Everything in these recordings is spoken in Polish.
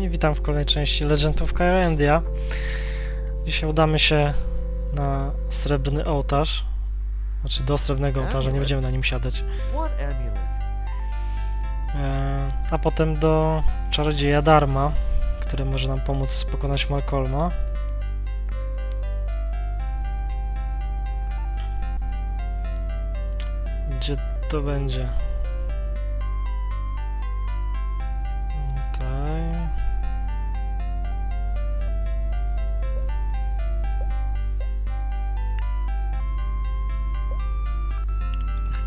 I witam w kolejnej części Legend of Kyrandia. Dzisiaj udamy się na srebrny ołtarz. Znaczy do srebrnego ołtarza, nie będziemy na nim siadać. E, a potem do czarodzieja Darma, który może nam pomóc pokonać Malcolma. Gdzie to będzie?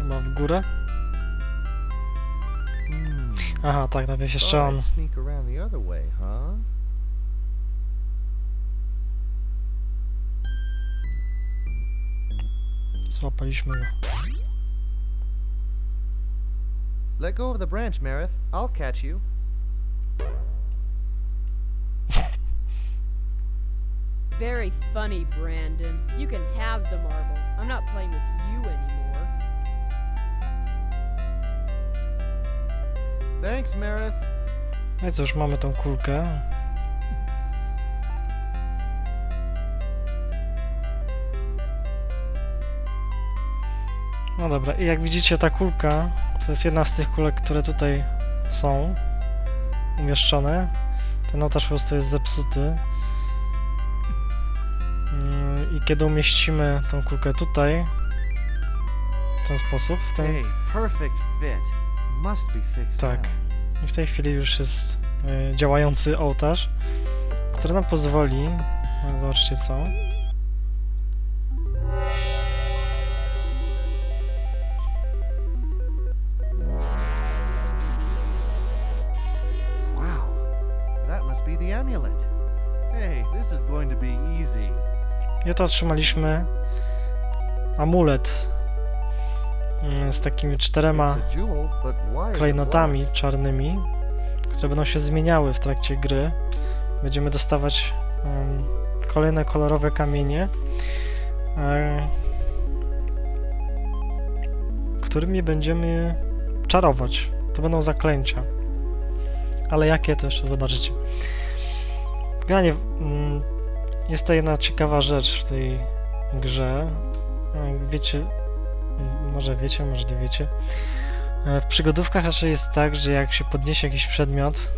Chyba w górę? Hmm. Aha, tak, najpierw jeszcze on. I'd sneak around the other way, huh? Złapaliśmy go. Let go of the branch, Marith. I'll catch you. Very funny, Brandon. You can have the marble. I'm not playing with you anymore. Thanks, Marith. No i cóż, mamy tą kulkę. No dobra, i jak widzicie ta kulka, to jest jedna z tych kulek, które tutaj są umieszczone. Ten ołtarz po prostu jest zepsuty. Mm, I kiedy umieścimy tą kulkę tutaj, w ten sposób, w ten, Hey, perfect fit. Tak. I w tej chwili już jest e, działający ołtarz, który nam pozwoli. e, Zobaczcie co. Wow. That must be the amulet. Hey, this is going to be easy. I oto otrzymaliśmy amulet z takimi czterema klejnotami czarnymi, które będą się zmieniały w trakcie gry. Będziemy dostawać em, kolejne kolorowe kamienie, e, którymi będziemy czarować. To będą zaklęcia. Ale jakie to jeszcze zobaczycie. Generalnie mm, jest to jedna ciekawa rzecz w tej grze. Jak Wiecie, może wiecie, może nie wiecie. E, W przygodówkach raczej jest tak, że jak się podniesie jakiś przedmiot,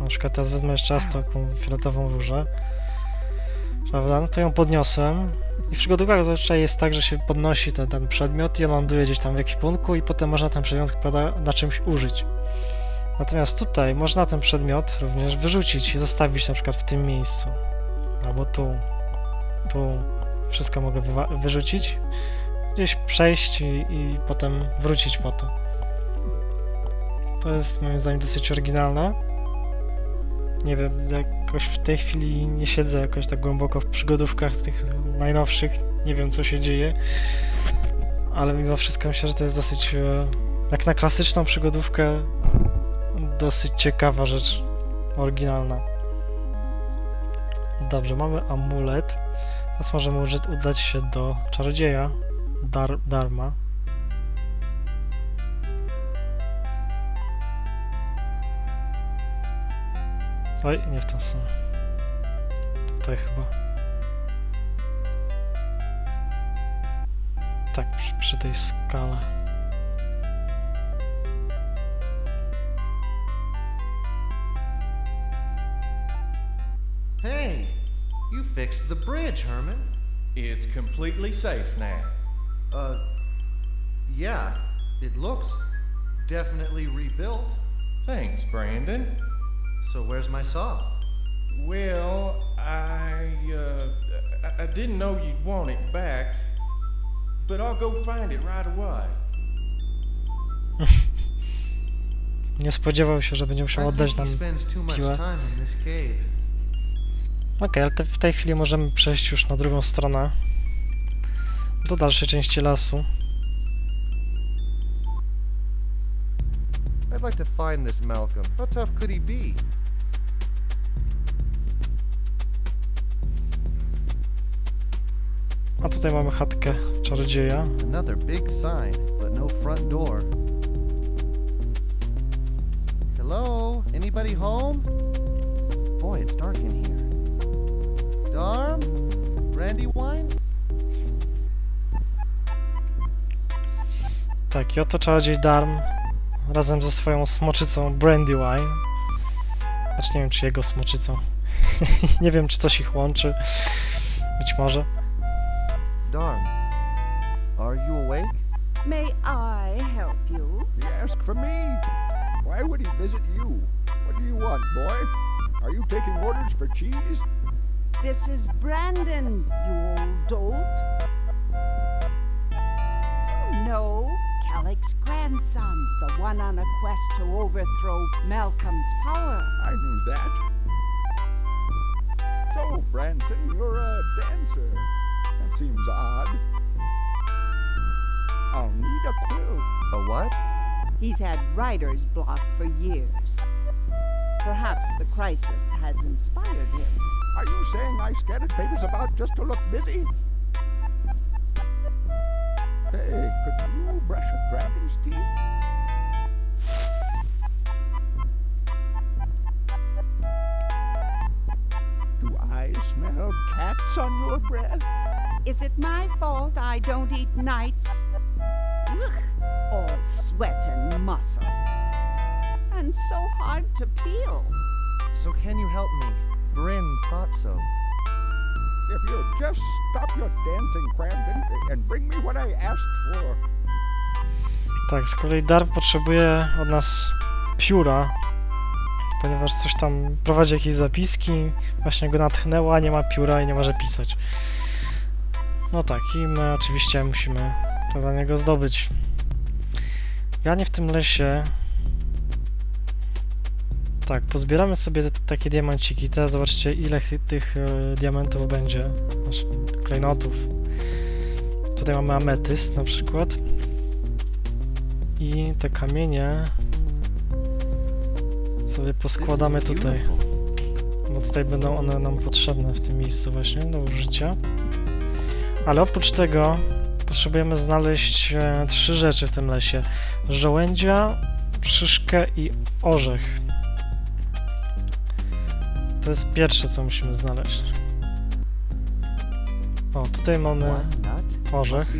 na przykład teraz wezmę jeszcze raz taką fioletową różę, prawda, no to ją podniosłem i w przygodówkach zazwyczaj jest tak, że się podnosi ten, ten przedmiot i on ląduje gdzieś tam w ekwipunku i potem można ten przedmiot prawda, na czymś użyć. Natomiast tutaj można ten przedmiot również wyrzucić i zostawić na przykład w tym miejscu. Albo tu. Tu wszystko mogę wyrzucić, gdzieś przejść i, i potem wrócić po to. To jest moim zdaniem dosyć oryginalne. Nie wiem, jakoś w tej chwili nie siedzę jakoś tak głęboko w przygodówkach tych najnowszych. Nie wiem, co się dzieje. Ale mimo wszystko myślę, że to jest dosyć, e, jak na klasyczną przygodówkę, dosyć ciekawa rzecz. Oryginalna. Dobrze, mamy amulet. Teraz możemy udać się do czarodzieja. Dar, Darma. Oj, nie w ten stronę. Tutaj chyba. Tak, przy, przy tej skale. Hey, you fixed the bridge, Herman. It's completely safe now. Uh, yeah, it looks definitely rebuilt. Thanks, Brandon. So where's my saw? Well, I, uh, I, didn't know you'd want it back, but I'll go find it right away. Nie spodziewał się, że będzie musiał oddać he nam spends too much piłę. time in this cave. Okej, ale te, w tej chwili możemy przejść już na drugą stronę. Do dalszej części lasu. I'd like to find this Malcolm. How tough could he be? A tutaj mamy chatkę czarodzieja. Another big sign, but no front door. Hello? Anybody home? Boy, it's dark in here. Darm? Brandy Tak, i oto czarodziej Darm razem ze swoją smoczycą Brandywine. Znaczy nie wiem, czy jego smoczycą. nie wiem, czy coś ich łączy. Być może. Darm, are you awake? May I help you? He asked for me. Why would he visit you? What do you want, boy? Are you taking orders for cheese? This is Brandon, you old dolt. You know, Calic's grandson, the one on a quest to overthrow Malcolm's power. I knew that. So, Branson, you're a dancer. That seems odd. I'll need a quill. A what? He's had writer's block for years. Perhaps the crisis has inspired him. Are you saying I scattered papers about just to look busy? Hey, could you brush a dragon's teeth? Do I smell cats on your breath? Is it my fault I don't eat nights? Ugh, all sweat and muscle. And so hard to peel. So can you help me? Bryn thought so. If you'll just stop your dancing, Crandon, and bring me what I asked for. Tak, z kolei Darm potrzebuje od nas pióra, ponieważ coś tam prowadzi jakieś zapiski, właśnie go natchnęła, nie ma pióra i nie może pisać. No tak, i my oczywiście musimy to dla niego zdobyć. Ganie w tym lesie. Tak, pozbieramy sobie te, takie diamenciki. Teraz zobaczcie, ile ch- tych e, diamentów będzie. Znaczy, klejnotów. Tutaj mamy ametyst na przykład. I te kamienie sobie poskładamy tutaj, bo tutaj będą one nam potrzebne w tym miejscu właśnie do użycia. Ale oprócz tego potrzebujemy znaleźć e, trzy rzeczy w tym lesie. Żołędzia, szyszkę i orzech. To jest pierwsze, co musimy znaleźć. O, tutaj mamy orzech,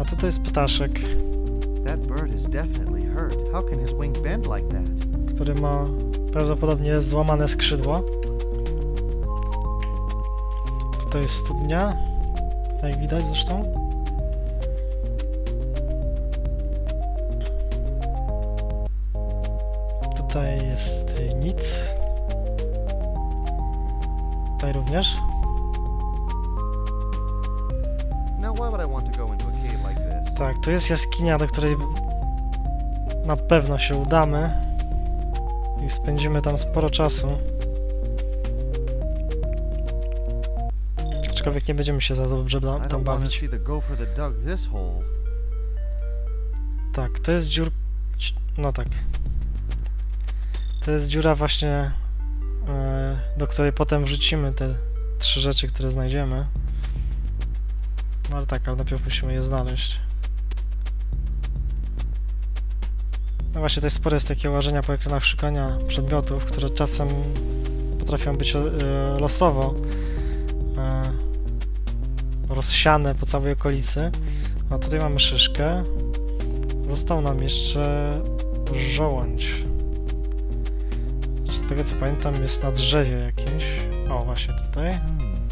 a tutaj jest ptaszek. Który ma prawdopodobnie złamane skrzydła. Tutaj jest studnia, jak widać zresztą. Tutaj jest y, nic. Tutaj również. Tak, to jest jaskinia, do której na pewno się udamy i spędzimy tam sporo czasu. Aczkolwiek nie będziemy się za dobrze tam bawić. Tak, to jest dziur... No tak. To jest dziura właśnie, e, do której potem wrzucimy te trzy rzeczy, które znajdziemy. No ale tak, ale najpierw musimy je znaleźć. No właśnie, to jest spore jest takie łażenia po ekranach szukania przedmiotów, które czasem potrafią być e, losowo e, rozsiane po całej okolicy. A tutaj mamy szyszkę. Został nam jeszcze żołądź. Z tego co pamiętam jest na drzewie jakimś. O, właśnie tutaj. Hmm.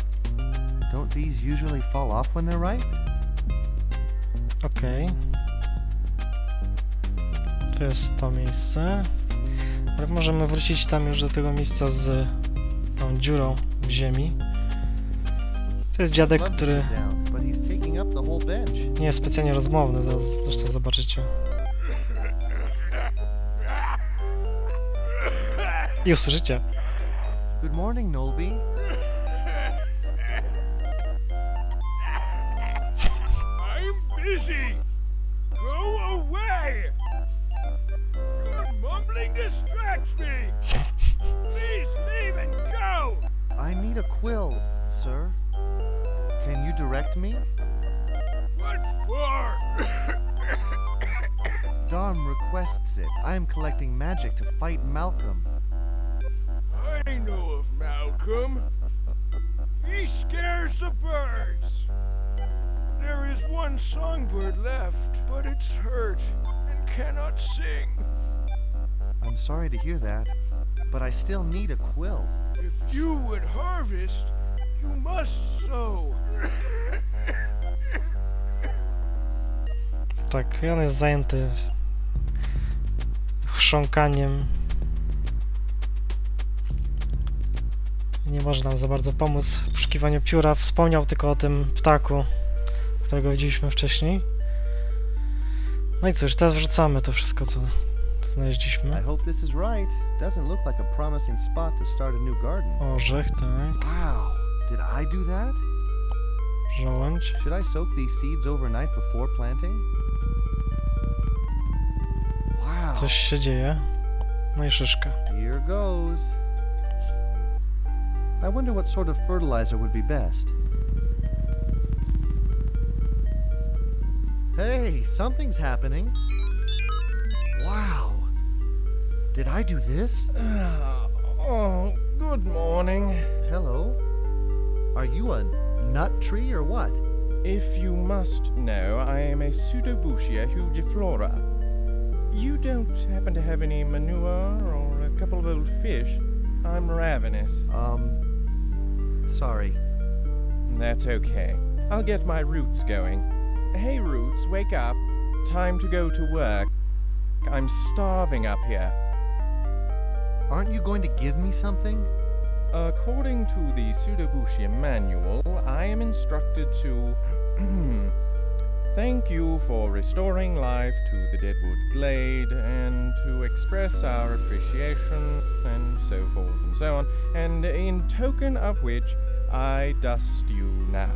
Don't these usually fall off when they're ripe? Okej. To jest to miejsce. Ale możemy wrócić tam już do tego miejsca z tą dziurą w ziemi. To jest dziadek, który nie jest specjalnie rozmowny, zaraz zresztą zobaczycie. I usłyszycie. Good morning, Nolby. I'm busy. Go away. Your mumbling distracts me. Please leave and go. I need a quill, sir. Can you direct me? What for? Darm requests it. I am collecting magic to fight Malcolm. I know of Malcolm. He scares the birds. There is one songbird left, but it's hurt and cannot sing. I'm sorry to hear that, but I still need a quill. If you would harvest, you must sow. Tak, i on jest zajęty chrząkaniem. Nie może nam za bardzo pomóc w poszukiwaniu pióra. Wspomniał tylko o tym ptaku, którego widzieliśmy wcześniej. No i cóż, teraz wrzucamy to wszystko, co, znaleźliśmy. Orzech, tak. Wow, did I do that? Żołędź. Should I soak these seeds overnight before planting? Wow. Coś się dzieje. No i szyszka. Here goes. I wonder what sort of fertilizer would be best. Hey, something's happening. Wow. Did I do this? oh, good morning. Hello. Are you a nut tree or what? If you must know, I am a Pseudobutia hugiflora. You don't happen to have any manure or a couple of old fish? I'm ravenous. Um, sorry. That's okay. I'll get my roots going. Hey, roots, wake up. Time to go to work. I'm starving up here. Aren't you going to give me something? According to the Pseudobutia manual, I am instructed to thank you for restoring life to the Deadwood Glade and to express our appreciation and so forth and so on, and in token of which I dust you now.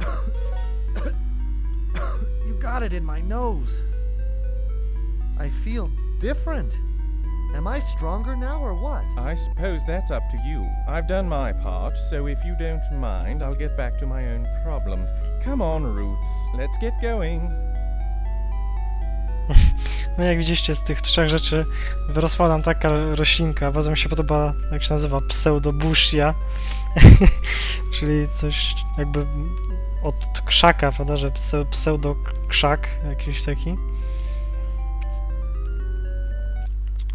You got it in my nose. I feel different. Am I stronger now or what? I suppose that's up to you. I've done my part, so if you don't mind, I'll get back to my own problems. Come on, Roots, let's get going. No jak widzieliście, z tych trzech rzeczy wyrosła nam taka roślinka. Bardzo mi się podoba, jak się nazywa, pseudobushia. Czyli coś jakby od krzaka, prawda, że pse- pseudo-krzak jakiś taki.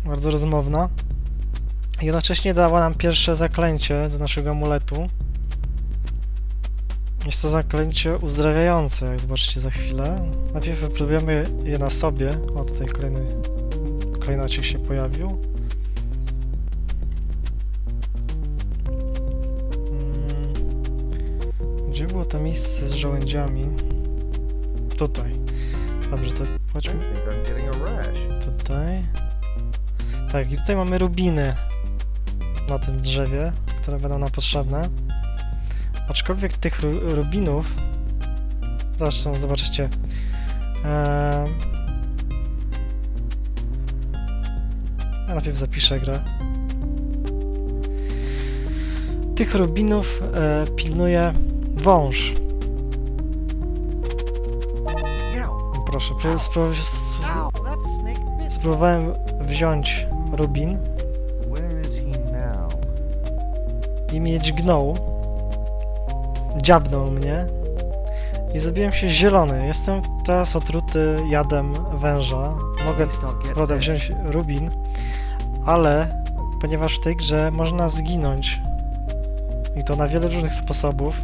Bardzo rozmowna. Jednocześnie dała nam pierwsze zaklęcie do naszego amuletu. Jest to zaklęcie uzdrawiające, jak zobaczycie za chwilę. Najpierw wypróbujemy je na sobie. O, tutaj kolejny klejnocik się pojawił. Mm. Gdzie było to miejsce z żołędziami? Tutaj. Dobrze, to chodźmy tutaj. Tak, i tutaj mamy rubiny na tym drzewie, które będą nam potrzebne. Aczkolwiek tych ru rubinów, zresztą zobaczycie, eee, ja najpierw zapiszę grę. Tych rubinów e, pilnuje wąż. Proszę, spróbowałem wziąć rubin i mnie dźgnął. Dziabnął mnie i zrobiłem się zielony. Jestem teraz otruty jadem węża. Mogę prawda wziąć rubin, ale ponieważ w tej grze można zginąć i to na wiele różnych sposobów,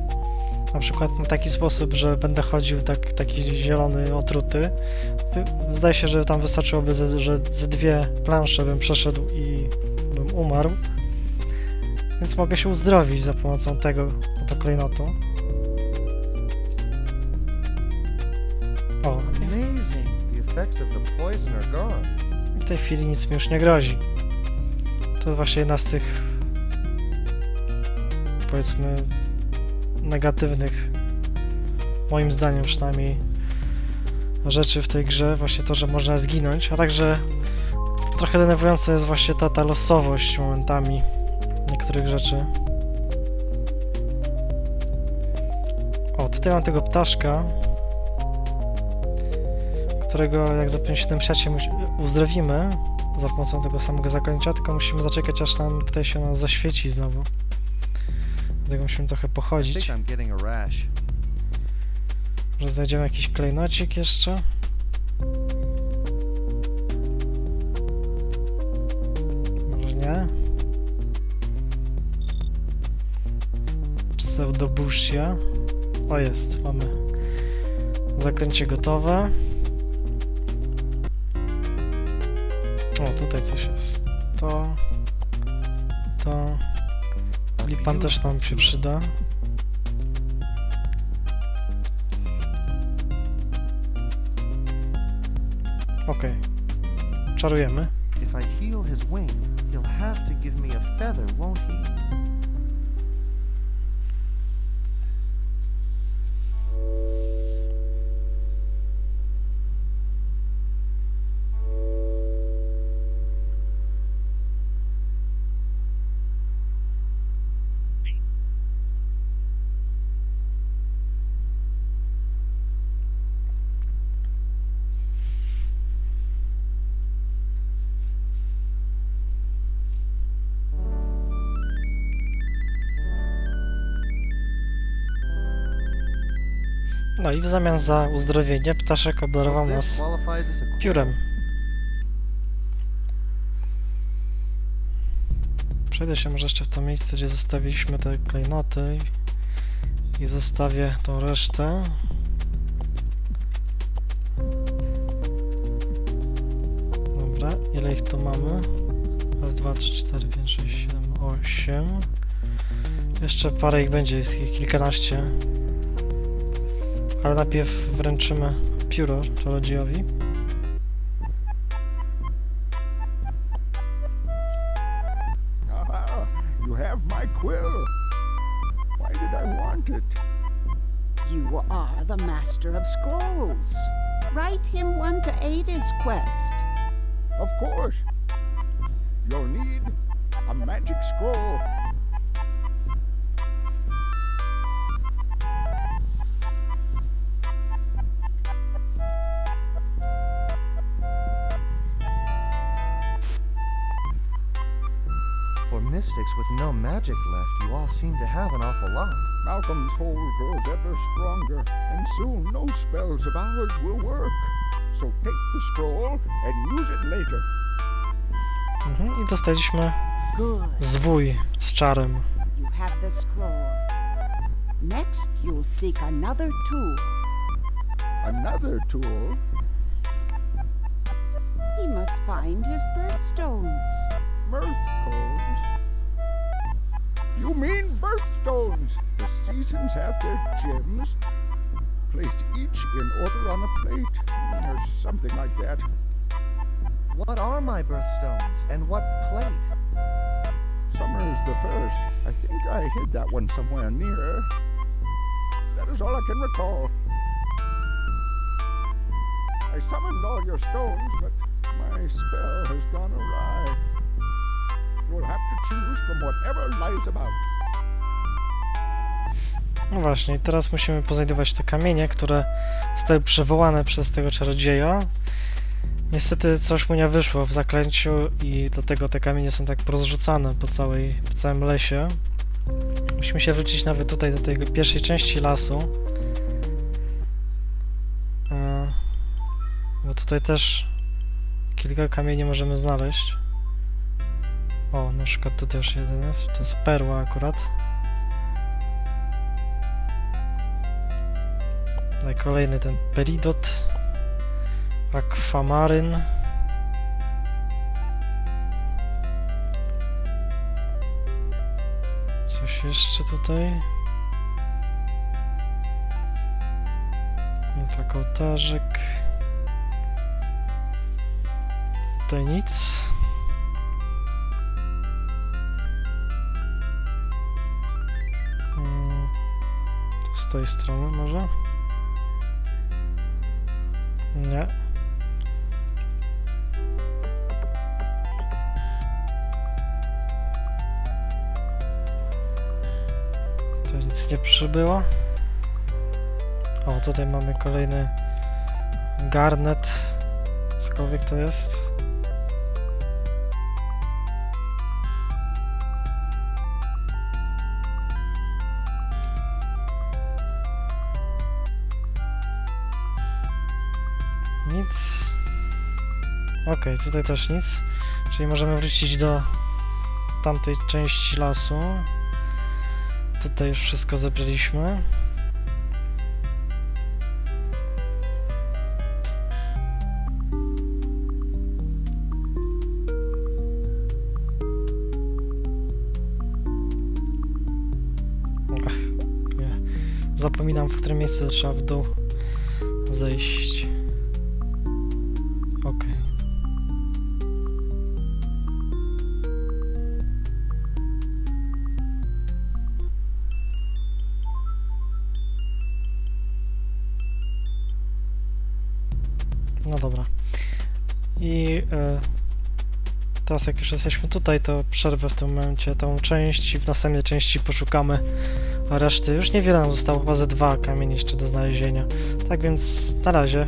na przykład na taki sposób, że będę chodził tak, taki zielony, otruty. Zdaje się, że tam wystarczyłoby, że z dwie plansze bym przeszedł i bym umarł. Więc mogę się uzdrowić za pomocą tego oto klejnotu. O, w tej chwili nic mi już nie grozi. To właśnie jedna z tych powiedzmy negatywnych moim zdaniem przynajmniej rzeczy w tej grze, właśnie to, że można zginąć, a także trochę denerwująca jest właśnie ta, ta losowość momentami niektórych rzeczy. O, tutaj mam tego ptaszka, którego, jak zapewne się tym siacie uzdrowimy za pomocą tego samego zaklęcia, tylko musimy zaczekać, aż nam tutaj się nas zaświeci znowu. Dlatego musimy trochę pochodzić. Może znajdziemy jakiś klejnocik jeszcze? Może nie? Pseudobushia. O jest, mamy zaklęcie gotowe. O, tutaj coś jest. To... Lipan też nam się przyda. Okej. Czarujemy. If I heal his wing, he'll have to give me a feather, won't he? No i w zamian za uzdrowienie ptaszek obdarował nas piórem. Przejdę się może jeszcze w to miejsce, gdzie zostawiliśmy te klejnoty i zostawię tą resztę. Dobra, ile ich tu mamy? Raz, dwa, trzy, cztery, pięć, sześć, siedem, osiem. Jeszcze parę ich będzie, jest ich kilkanaście. Ale najpierw wręczymy pióro czarodziejowi. Aha, you have my quill. Why did I want it? You are the Master of Scrolls. Write him one to aid his quest. Of course. You'll need a magic scroll. Mystics with no magic left, you all seem to have an awful lot. Malcolm's hold grows ever stronger, and soon no spells of ours will work. So take the scroll and use it later. Mhm, I dostaliśmy Good. zwój z czarem. You have the scroll. Next, you'll seek another tool. Another tool. He must find his birthstones. Mirth cones. You mean birthstones. The seasons have their gems. placed each in order on a plate, or something like that. What are my birthstones, and what plate? Summer is the first. I think I hid that one somewhere near. That is all I can recall. I summoned all your stones, but my spell has gone awry. You'll have to choose from whatever lies about. No właśnie, teraz musimy poznajdować te kamienie, które zostały przywołane przez tego czarodzieja. Niestety coś mu nie wyszło w zaklęciu i dlatego te kamienie są tak porozrzucane po, całej, po całym lesie. Musimy się wrócić nawet tutaj do tej pierwszej części lasu. E, Bo tutaj też kilka kamieni możemy znaleźć. O, na przykład tutaj już jeden jest, to jest perła akurat. No i kolejny ten peridot. Akwamaryn. Coś jeszcze tutaj. No tak, ołtarzyk. Tutaj nic. Tej strony może? Nie. To nic nie przybyło. O, tutaj mamy kolejny Garnet, cokolwiek to jest. Okej, tutaj też nic. Czyli możemy wrócić do tamtej części lasu. Tutaj już wszystko zebraliśmy. Ach, nie. Zapominam, w którym miejscu trzeba w dół zejść. Teraz jak już jesteśmy tutaj, to przerwę w tym momencie tą część i w następnej części poszukamy reszty. Już niewiele nam zostało, chyba ze dwa kamienie jeszcze do znalezienia. Tak więc na razie.